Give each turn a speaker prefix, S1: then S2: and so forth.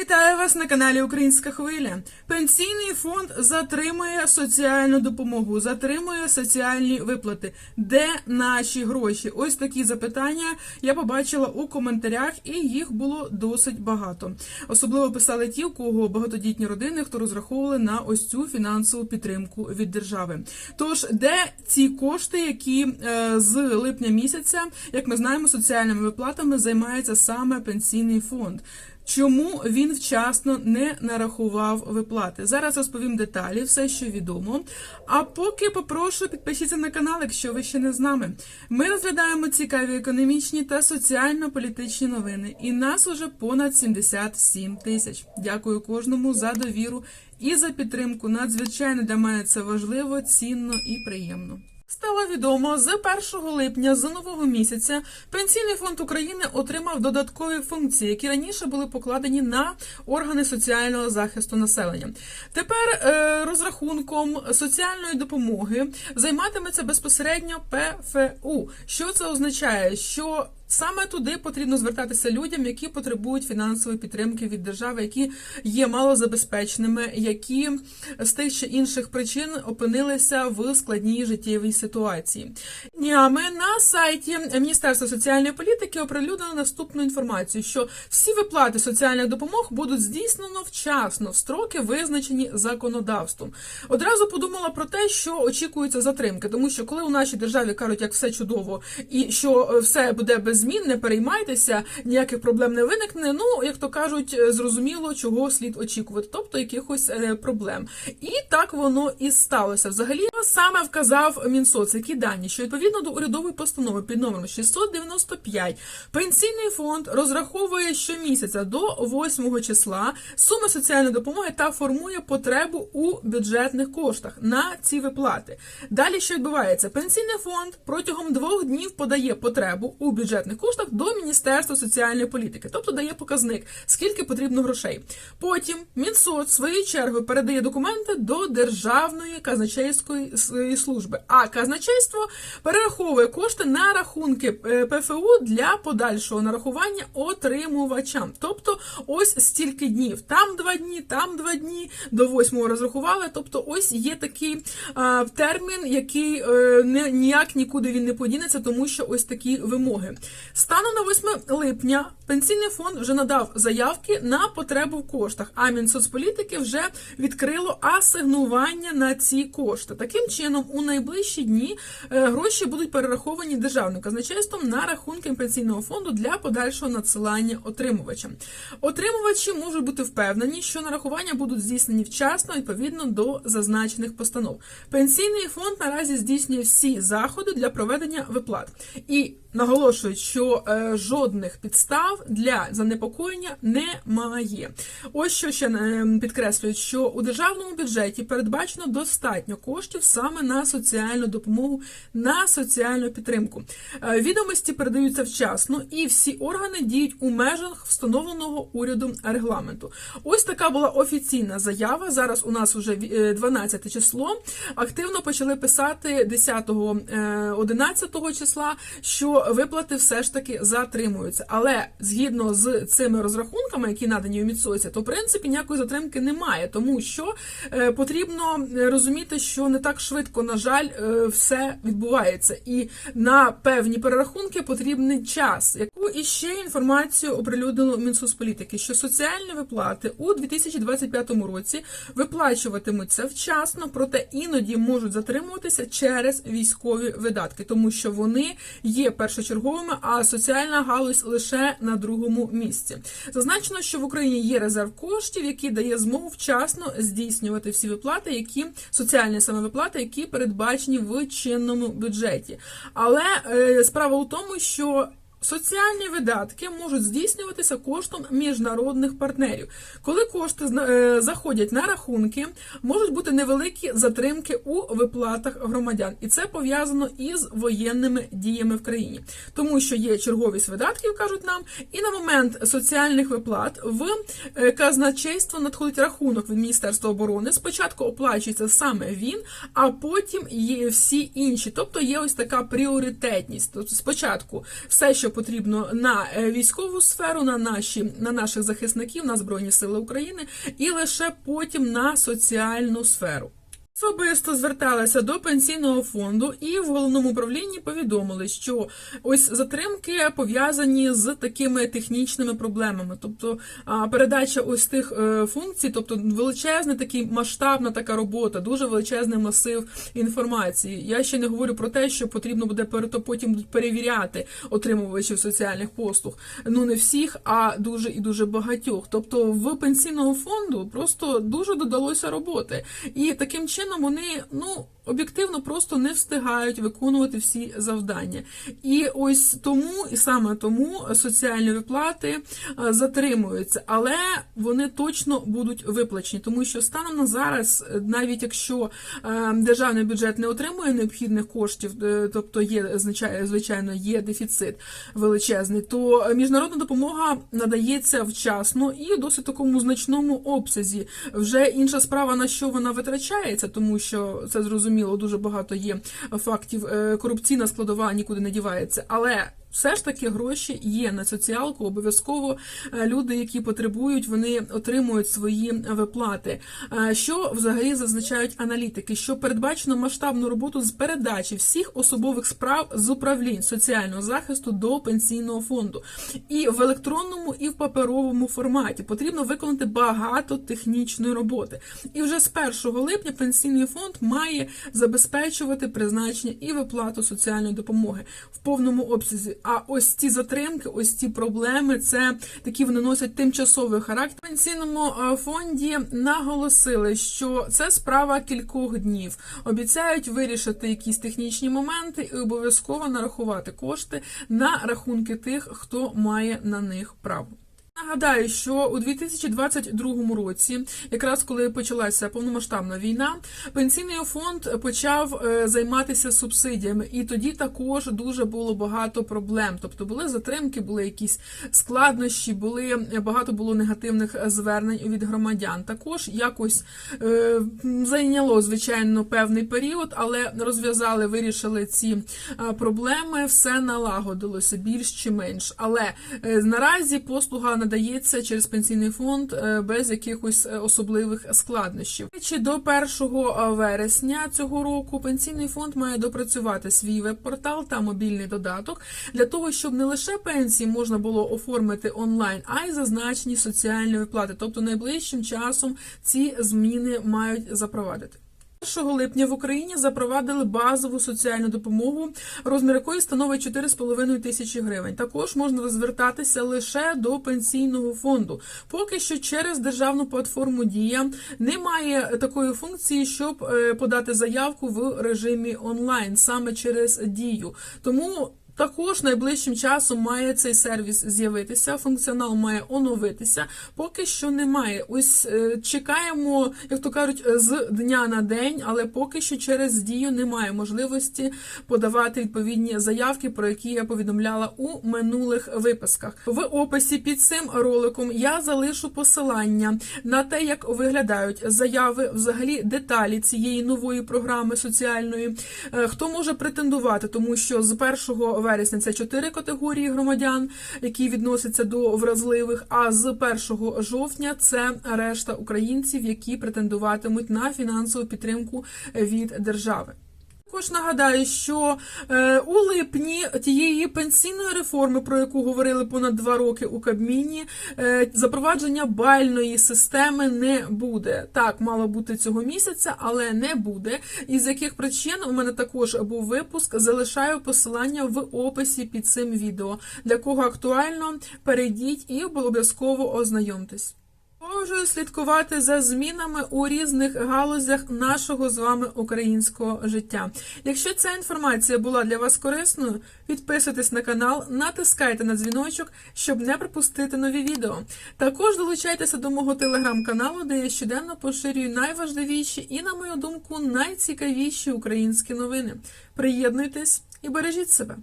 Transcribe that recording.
S1: Вітаю вас на каналі Українська Хвиля. Пенсійний фонд затримує соціальну допомогу, затримує соціальні виплати. Де наші гроші? Ось такі запитання я побачила у коментарях, і їх було досить багато. Особливо писали ті, у кого багатодітні родини, хто розраховували на ось цю фінансову підтримку від держави. Тож, де ці кошти, які е, з липня місяця, як ми знаємо, соціальними виплатами займається саме пенсійний фонд. Чому він вчасно не нарахував виплати? Зараз розповім деталі, все, що відомо. А поки попрошу підпишіться на канал, якщо ви ще не з нами. Ми розглядаємо цікаві економічні та соціально-політичні новини, і нас уже понад 77 тисяч. Дякую кожному за довіру і за підтримку. Надзвичайно для мене це важливо, цінно і приємно. Стало відомо, з 1 липня з нового місяця Пенсійний фонд України отримав додаткові функції, які раніше були покладені на органи соціального захисту населення. Тепер е, розрахунком соціальної допомоги займатиметься безпосередньо ПФУ. Що це означає? Що Саме туди потрібно звертатися людям, які потребують фінансової підтримки від держави, які є малозабезпеченими, які з тих чи інших причин опинилися в складній життєвій ситуації. Днями на сайті Міністерства соціальної політики оприлюднили наступну інформацію: що всі виплати соціальних допомог будуть здійснено вчасно в строки, визначені законодавством. Одразу подумала про те, що очікуються затримки, тому що коли у нашій державі кажуть, як все чудово, і що е, все буде без змін, не переймайтеся, ніяких проблем не виникне. Ну, як то кажуть, зрозуміло, чого слід очікувати, тобто якихось е, проблем. І так воно і сталося. Взагалі саме вказав Мінсоц, які дані, що відповідно до урядової постанови під номером 695 пенсійний фонд розраховує щомісяця до 8 числа суми соціальної допомоги та формує потребу у бюджетних коштах на ці виплати. Далі що відбувається? Пенсійний фонд протягом двох днів подає потребу у бюджетних коштах до Міністерства соціальної політики, тобто дає показник, скільки потрібно грошей. Потім Мінсоц своєю чергою передає документи до Державної казначейської служби. А казначейство перераховує кошти на рахунки е, ПФУ для подальшого нарахування отримувачам. Тобто, ось стільки днів. Там два дні, там два дні, до восьмого розрахували. Тобто, ось є такий а, термін, який е, не ніяк нікуди він не подінеться, тому що ось такі вимоги. Станом на 8 липня пенсійний фонд вже надав заявки на потребу в коштах. А Мінсоцполітики вже відкрило асигнування на ці кошти. Таким чином, у найближчі дні е, гроші будуть перераховані державним казначейством на рахунки пенсійного фонду для подальшого надсилання отримувачам. Отримувачі можуть бути впевнені, що нарахування будуть здійснені вчасно відповідно до зазначених постанов. Пенсійний фонд наразі здійснює всі заходи для проведення виплат і наголошують, що е, жодних підстав для занепокоєння немає. Ось що ще е, підкреслюють, що у державному бюджеті передбачено достатньо коштів саме на соціальну допомогу, на соціальну підтримку. Е, відомості передаються вчасно, і всі органи діють у межах встановленого урядом регламенту. Ось така була офіційна заява. Зараз у нас вже 12 число. Активно почали писати 10-11 числа, що виплати все ж таки затримуються. Але згідно з цими розрахунками, які надані у Міцоці, то в принципі ніякої затримки немає, тому що е, потрібно розуміти, що не так швидко, на жаль, е, все відбувається, і на певні перерахунки потрібний час. Яку іще інформацію оприлюднило Мінсоцполітики, що соціальні виплати у 2025 році виплачуватимуться вчасно, проте іноді можуть затримуватися через військові видатки, тому що вони є першочерговими, а соціальна галузь лише на другому місці. Зазначено, що в Україні є резерв коштів, який дає змогу вчасно здійснювати всі виплати, які соціальні саме виплати, які передбачені в чинному бюджеті. Але е, справа у тому, що Соціальні видатки можуть здійснюватися коштом міжнародних партнерів. Коли кошти е, заходять на рахунки, можуть бути невеликі затримки у виплатах громадян, і це пов'язано із воєнними діями в країні, тому що є черговість видатків, кажуть нам, і на момент соціальних виплат в е, казначейство надходить рахунок від Міністерства оборони. Спочатку оплачується саме він, а потім є всі інші. Тобто є ось така пріоритетність. Тобто спочатку все, що потрібно на е, військову сферу, на наші на наших захисників, на Збройні Сили України, і лише потім на соціальну сферу. Особисто зверталася до пенсійного фонду і в головному управлінні повідомили, що ось затримки пов'язані з такими технічними проблемами, тобто передача ось тих е, функцій, тобто величезна такий масштабна така робота, дуже величезний масив інформації. Я ще не говорю про те, що потрібно буде потім перевіряти отримувачів соціальних послуг. Ну не всіх, а дуже і дуже багатьох. Тобто в пенсійного фонду просто дуже додалося роботи, і таким чином вони ну. Об'єктивно просто не встигають виконувати всі завдання, і ось тому, і саме тому соціальні виплати е, затримуються, але вони точно будуть виплачені, тому що станом на зараз, е, навіть якщо е, державний бюджет не отримує необхідних коштів, тобто є звичайно є дефіцит величезний, то міжнародна допомога надається вчасно і досить такому значному обсязі. Вже інша справа на що вона витрачається, тому що це зрозуміло, дуже багато є фактів. е, Корупційна складова нікуди не дівається, але. Все ж таки гроші є на соціалку. Обов'язково е, люди, які потребують, вони отримують свої виплати. Е, Що взагалі зазначають аналітики? Що передбачено масштабну роботу з передачі всіх особових справ з управлінь соціального захисту до пенсійного фонду, і в електронному, і в паперовому форматі потрібно виконати багато технічної роботи. І вже з 1 липня пенсійний фонд має забезпечувати призначення і виплату соціальної допомоги в повному обсязі. А ось ці затримки, ось ці проблеми, це такі вони носять тимчасовий характер. В пенсійному е, фонді наголосили, що це справа кількох днів. Обіцяють вирішити якісь технічні моменти і обов'язково нарахувати кошти на рахунки тих, хто має на них право. Нагадаю, що у 2022 році, якраз коли почалася повномасштабна війна, пенсійний фонд почав е, займатися субсидіями, і тоді також дуже було багато проблем. Тобто були затримки, були якісь складнощі, були багато було негативних звернень від громадян. Також якось е, зайняло звичайно певний період, але розв'язали, вирішили ці е, проблеми. Все налагодилося більш чи менш. Але е, наразі послуга надається через пенсійний фонд е, без якихось е, особливих складнощів. Чи до 1 вересня цього року пенсійний фонд має допрацювати свій веб-портал та мобільний додаток для того, щоб не лише пенсії можна було оформити онлайн, а й зазначені соціальні виплати. Тобто найближчим часом ці зміни мають запровадити. 1 липня в Україні запровадили базову соціальну допомогу, розмір якої становить 4,5 тисячі гривень. Також можна звертатися лише до пенсійного фонду. Поки що через державну платформу Дія немає такої функції, щоб е, подати заявку в режимі онлайн саме через дію. Тому також найближчим часом має цей сервіс з'явитися, функціонал має оновитися. Поки що немає. Ось е, чекаємо, як то кажуть, з дня на день, але поки що через дію немає можливості подавати відповідні заявки, про які я повідомляла у минулих випусках. В описі під цим роликом я залишу посилання на те, як виглядають заяви, взагалі деталі цієї нової програми соціальної. Е, Хто може претендувати, тому що з 1 вересня це чотири категорії громадян, які відносяться до вразливих. А з 1 жовтня це решта українців, які претендуватимуть на фінансову підтримку від держави. Також нагадаю, що е, у липні тієї пенсійної реформи, про яку говорили понад два роки у Кабміні, е, запровадження бальної системи не буде. Так, мало бути цього місяця, але не буде. Із яких причин у мене також був випуск. Залишаю посилання в описі під цим відео. Для кого актуально, перейдіть і обов'язково ознайомтесь. Продовжую слідкувати за змінами у різних галузях нашого з вами українського життя. Якщо ця інформація була для вас корисною, підписуйтесь на канал, натискайте на дзвіночок, щоб не пропустити нові відео. Також долучайтеся до мого телеграм-каналу, де я щоденно поширюю найважливіші і, на мою думку, найцікавіші українські новини. Приєднуйтесь і бережіть себе.